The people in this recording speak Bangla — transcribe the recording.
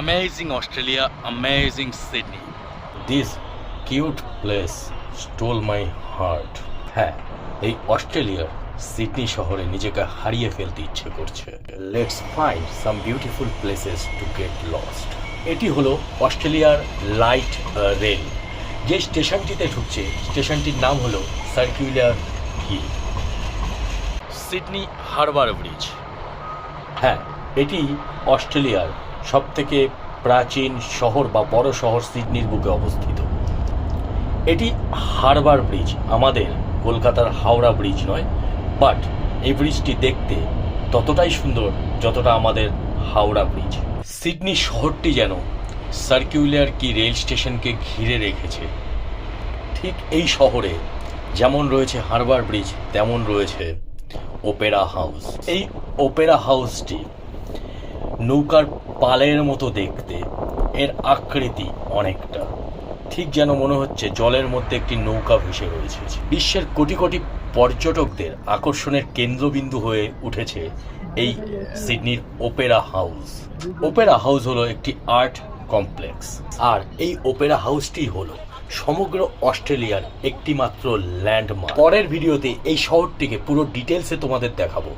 Amazing Australia, amazing Sydney. This cute place stole my heart হ্যাঁ এই অস্ট্রেলিয়ার সিডনি শহরে নিজেকে হারিয়ে ফেলতে ইচ্ছে করছে। Let's find some beautiful places to get lost এটি হলো অস্ট্রেলিয়ার লাইট রেল। যে স্টেশনটিতে ঢুকছে স্টেশনটির নাম হলো Circular Hill. Sydney Harbour Bridge. হ্যাঁ এটি অস্ট্রেলিয়ার সবথেকে প্রাচীন শহর বা বড় শহর সিডনির বুকে অবস্থিত। এটি হারবার ব্রিজ, আমাদের কলকাতার হাওড়া ব্রিজ নয়, বাট এই ব্রিজটি দেখতে ততটাই সুন্দর যতটা আমাদের হাওড়া ব্রিজ। সিডনি শহরটি যেন সার্কুলার কি রেল স্টেশনকে ঘিরে রেখেছে। ঠিক এই শহরে যেমন রয়েছে হারবার ব্রিজ, তেমন রয়েছে ওপেরা হাউস। এই ওপেরা হাউসটি নৌকার পালের মতো দেখতে। এর আকৃতি অনেকটা। ঠিক যেন মনে হচ্ছে জলের মধ্যে একটি নৌকা ভেসে রয়েছে। বিশ্বের কোটি কোটি পর্যটকদের আকর্ষণের কেন্দ্রবিন্দু হয়ে উঠেছে এই সিডনির ওপেরা হাউস। ওপেরা হাউস হলো একটি আর্ট কমপ্লেক্স। আর এই ওপেরা হাউসটি হলো সমগ্র অস্ট্রেলিয়ার একটিমাত্র ল্যান্ডমার্ক। পরের ভিডিওতে এই শহরটিকে পুরো ডিটেলসে তোমাদের দেখাবো।